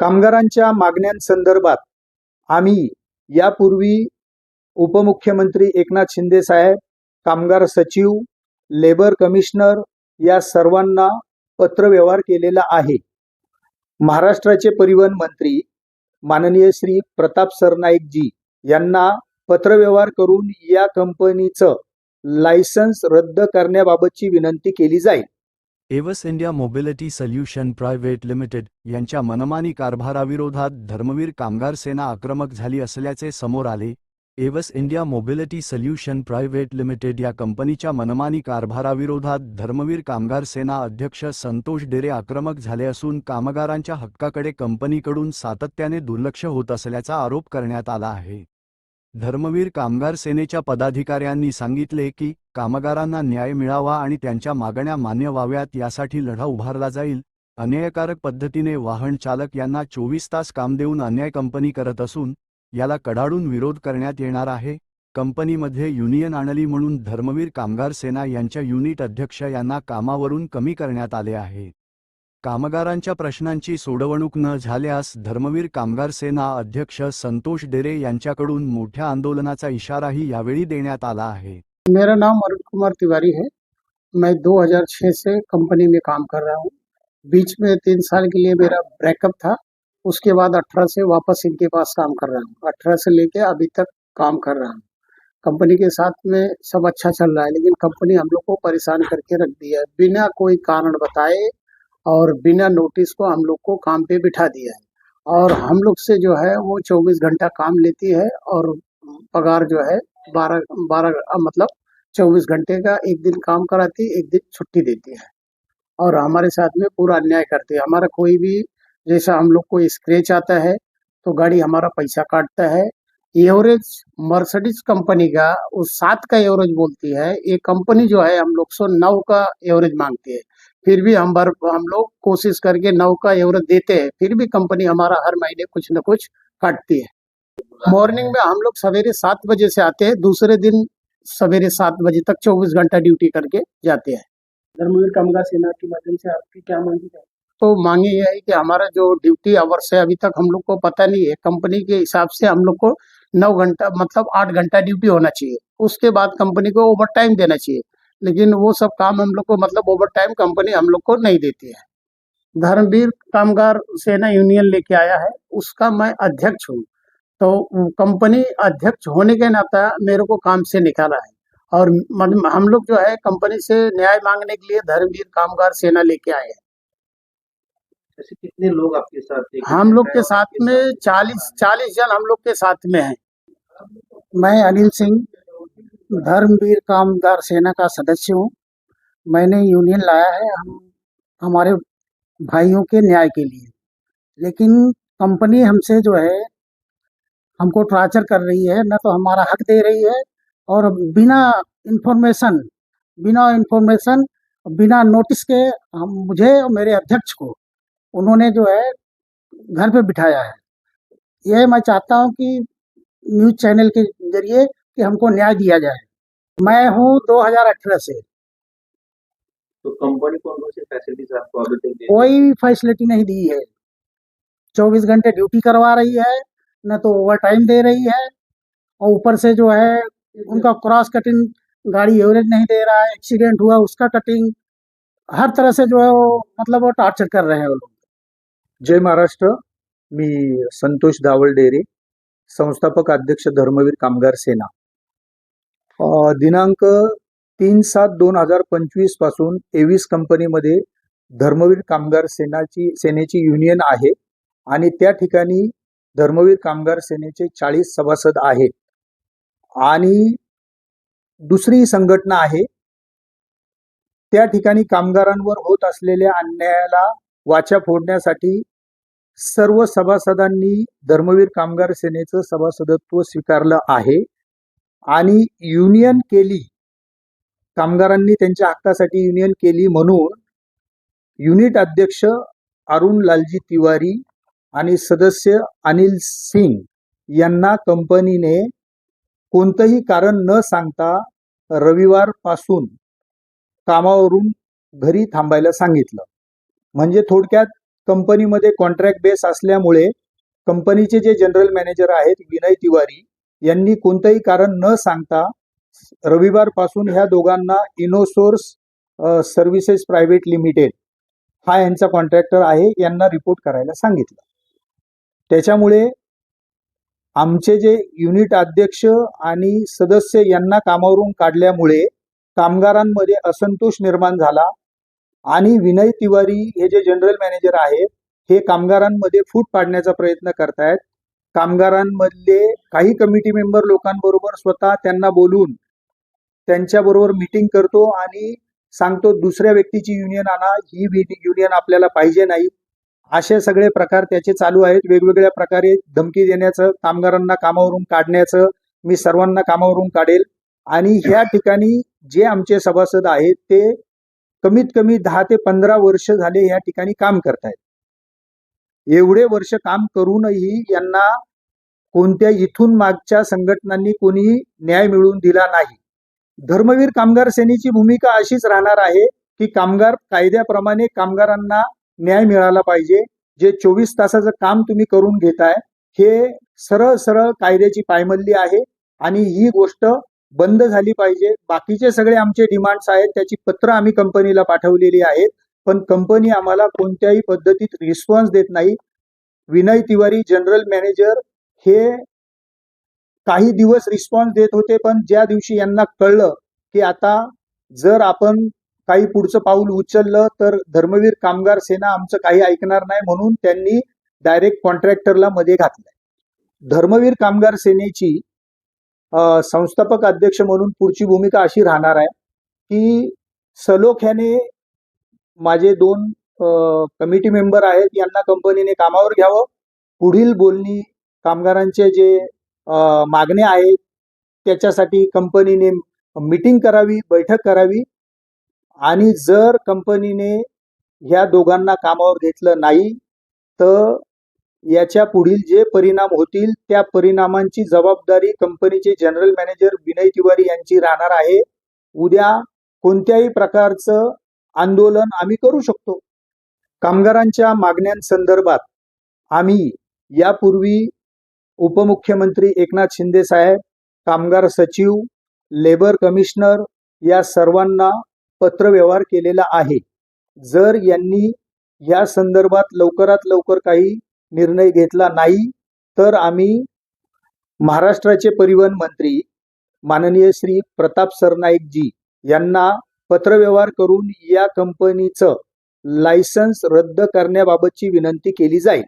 कामगारांच्या मागण्यांसंदर्भात आम्ही यापूर्वी उपमुख्यमंत्री एकनाथ शिंदे साहेब कामगार सचिव लेबर कमिशनर या सर्वांना पत्रव्यवहार केलेला आहे. महाराष्ट्राचे परिवहन मंत्री माननीय श्री प्रताप सरनाईकजी यांना पत्रव्यवहार करून या कंपनीचं लायसन्स रद्द करण्याबाबतची विनंती केली जाईल. एवस India mobility solution private limited यांच्या मनमानी कारभाराविरोधात धर्मवीर कामगार सेना आक्रमक झाली असल्याचे समोर आले. एवस India mobility solution private limited या कंपनीच्या मनमानी कारभाराविरोधात धर्मवीर कामगार सेना अध्यक्ष संतोष डेरे आक्रमक झाले असून कामगारांच्या हक्काकडे कंपनीकडून सातत्याने दुर्लक्ष होत असल्याचा आरोप करण्यात आला आहे. धर्मवीर कामगार सेनेच्या पदाधिकाऱ्यांनी सांगितले की कामगारांना न्याय मिळावा आणि त्यांच्या मागण्या मान्य व्हाव्यात यासाठी लढा उभारला जाईल. अन्यायकारक पद्धतीने वाहन चालक यांना चोवीस तास काम देऊन अन्याय कंपनी करत असून याला कडाडून विरोध करण्यात येणार आहे. कंपनीमध्ये युनियन आणली म्हणून धर्मवीर कामगार सेना यांच्या युनिट अध्यक्ष यांना कामावरून कमी करण्यात आले आहे. कामगारांच्या प्रश्नांची सोडवणूक न झाल्यास धर्मवीर कामगार सेना अध्यक्ष संतोष डेरे यांच्याकडून मोठ्या आंदोलनाचा इशाराही यावेळी देण्यात आला आहे. मेरा नाम अरुण कुमार तिवारी है। मैं 2006 से कंपनी में काम कर रहा हूँ। बीच में तीन साल के लिए मेरा ब्रेकअप था। उसके बाद 18 से वापस इनके पास काम कर रहा हूँ। 18 से लेके अभी तक काम कर रहा हूँ। कंपनी के साथ में सब अच्छा चल रहा है लेकिन कंपनी हम लोग को परेशान करके रख दिया है। बिना कोई कारण बताए और बिना नोटिस को हम लोग को काम पे बिठा दिया है। और हम लोग से जो है, वो 24 घंटा काम लेती है और पगार जो है, बारह बारह मतलब चौबीस घंटे का एक दिन काम कराती, एक दिन छुट्टी देती है। और हमारे साथ में पूरा अन्याय करती है। हमारा कोई भी, जैसा हम लोग को स्क्रेच आता है तो गाड़ी हमारा पैसा काटता है एवरेज मर्सिडीज कंपनी का वो सात का एवरेज बोलती है ये कंपनी जो है हम लोग सौ नौ का एवरेज मांगती है। फिर भी हम भर हम लोग कोशिश करके नौ का एवरेज देते हैं फिर भी कंपनी हमारा हर महीने कुछ न कुछ काटती है। मॉर्निंग में हम लोग सवेरे सात बजे से आते हैं दूसरे दिन सवेरे सात बजे तक चौबीस घंटा ड्यूटी करके जाते हैं। धर्मवीर कामगार सेना के माध्यम से आपकी क्या मांगी है? तो मांगे यह है कि हमारा जो ड्यूटी आवर्स है अभी तक हम लोग को पता नहीं है कंपनी के हिसाब से हम लोग को नौ घंटा मतलब आठ घंटा ड्यूटी होना चाहिए। उसके बाद कंपनी को ओवर टाइम देना चाहिए। लेकिन वो सब काम हम लोग को मतलब ओवर टाइम कंपनी हम लोग को नहीं देती है। धर्मवीर कामगार सेना यूनियन लेके आया है, उसका मैं अध्यक्ष हूँ। तो कंपनी अध्यक्ष होने के नाता मेरे को काम से निकाला है। और मतलब हम लोग जो है, कंपनी से न्याय मांगने के लिए धर्मवीर कामगार सेना लेके आए हैं। ऐसे कितने लोग आपके साथ थे? हम लोग के साथ में चालीस चालीस जन हम लोग के साथ में हैं मैं अनिल सिंह धर्मवीर कामदार सेना का सदस्य हूँ मैंने यूनियन लाया है हम हमारे भाइयों के न्याय के लिए लेकिन कंपनी हमसे जो है हमको टॉर्चर कर रही है न तो हमारा हक दे रही है और बिना इंफॉर्मेशन बिना इंफॉर्मेशन बिना नोटिस के हम मुझे और मेरे अध्यक्ष को उन्होंने जो है घर पे बिठाया है। यह मैं चाहता हूँ कि न्यूज़ चैनल के ज़रिए कि हमको न्याय दिया जाए। मैं हूँ 2018 से। तो कंपनी कौन कौन सी फैसिलिटीज़ आपको अभी तक कोई भी फैसिलिटी नहीं दी है। चौबीस घंटे ड्यूटी करवा रही है न तो ओवर टाइम दे रही है और ऊपर से जो है उनका क्रॉस कटिंग गाड़ी एवरेज नहीं दे रहा है एक्सीडेंट हुआ उसका कटिंग हर तरह से जो है वो मतलब वो टॉर्चर कर रहे हैं वो लोग। जय महाराष्ट्र. मी संतोष दावल डेरे संस्थापक अध्यक्ष धर्मवीर कामगार सेना. दिनांक तीन सात दोन हजार पंचवीसपासून एविस कंपनीमध्ये धर्मवीर कामगार सेनाची सेनेची युनियन आहे आणि त्या ठिकाणी धर्मवीर कामगार सेनेचे चाळीस सभासद आहेत. आणि दुसरी संघटना आहे त्या ठिकाणी कामगारांवर होत असलेल्या अन्यायाला वाचा फोडण्यासाठी सर्व सभासदांनी धर्मवीर कामगार सेनेचं सभासदत्व स्वीकारलं आहे. आणि युनियन केली. कामगारांनी त्यांच्या हक्कासाठी युनियन केली म्हणून युनिट अध्यक्ष अरुण लालजी तिवारी आणि सदस्य अनिल सिंग यांना कंपनीने कोणतंही कारण न सांगता रविवारपासून कामावरून घरी थांबायला सांगितलं. म्हणजे थोडक्यात कंपनीमध्ये कॉन्ट्रॅक्ट बेस असल्यामुळे कंपनीचे जे जनरल मॅनेजर आहेत विनय तिवारी यांनी कोणतंही कारण न सांगता रविवारपासून ह्या दोघांना इनोसोर्स सर्व्हिसेस प्रायव्हेट लिमिटेड हा यांचा कॉन्ट्रॅक्टर आहे यांना रिपोर्ट करायला सांगितलं. त्याच्यामुळे आमचे जे युनिट अध्यक्ष आणि सदस्य यांना कामावरून काढल्यामुळे कामगारांमध्ये असंतोष निर्माण झाला. आणि विनय तिवारी हे जे जनरल मॅनेजर आहेत हे कामगारांमध्ये फूट पाडण्याचा प्रयत्न करतायत. कामगारांमधले काही कमिटी मेंबर लोकांबरोबर स्वतः त्यांना बोलून त्यांच्याबरोबर मीटिंग करतो आणि सांगतो दुसऱ्या व्यक्तीची युनियन आणा ही युनियन आपल्याला पाहिजे नाही. असे सगळे प्रकार त्याचे चालू आहेत. वेगवेगळ्या प्रकारे धमकी देण्याचं कामगारांना कामावरून काढण्याचं मी सर्वांना कामावरून काढेल. आणि ह्या ठिकाणी जे आमचे सभासद आहेत ते कमीत कमी दहा ते पंधरा वर्ष झाले या ठिकाणी काम करतायत. एवढे वर्ष काम करूनही यांना कोणत्या इथून मागच्या संघटनांनी कोणी न्याय मिळवून दिला नाही. धर्मवीर कामगार सेनेची भूमिका अशीच राहणार आहे की कामगार कायद्याप्रमाणे कामगारांना न्याय मिळाला पाहिजे. जे चोवीस तासाचं काम तुम्ही करून घेताय हे सरळ सरळ कायद्याची पायमल्ली आहे आणि ही गोष्ट बंद झाली पाहिजे. बाकीचे सगळे आमचे डिमांड्स आहेत. त्याची पत्र आम्ही कंपनीला पाठवलेली आहेत. पण कंपनी आम्हाला कोणत्याही पद्धतीत रिस्पॉन्स देत नाही. विनय तिवारी जनरल मॅनेजर हे काही दिवस रिस्पॉन्स देत होते पण ज्या दिवशी यांना कळलं की आता जर आपण काही पुढचं पाऊल उचललं तर धर्मवीर कामगार सेना आमचं काही ऐकणार नाही म्हणून त्यांनी डायरेक्ट कॉन्ट्रॅक्टरला मध्ये घातलंय. धर्मवीर कामगार सेनेची संस्थापक अध्यक्ष म्हणून पुढची भूमिका अशी राहणार आहे की सलोख्याने माझे दोन कमिटी मेंबर आहेत. यांना कंपनीने कामावर घ्यावं. पुढील बोलणी कामगारांचे जे मागण्या आहेत त्याच्यासाठी कंपनीने मीटिंग करावी बैठक करावी. आणि जर कंपनीने ह्या दोघांना कामावर घेतलं नाही तर याच्या पुढील जे परिणाम होतील त्या परिणामांची जबाबदारी कंपनीचे जनरल मॅनेजर विनय तिवारी यांची राहणार आहे. उद्या कोणत्याही प्रकारचं आंदोलन आम्ही करू शकतो. कामगारांच्या मागण्यांसंदर्भात आम्ही यापूर्वी उपमुख्यमंत्री एकनाथ शिंदे साहेब कामगार सचिव लेबर कमिशनर या सर्वांना पत्रव्यवहार केलेला आहे. जर यांनी या संदर्भात लवकरात लवकर काही निर्णय घेतला नाही तर आम्ही महाराष्ट्राचे परिवहन मंत्री माननीय श्री प्रताप सरनाईकजी यांना पत्रव्यवहार करून या कंपनीचं लायसन्स रद्द करण्याबाबतची विनंती केली जाईल.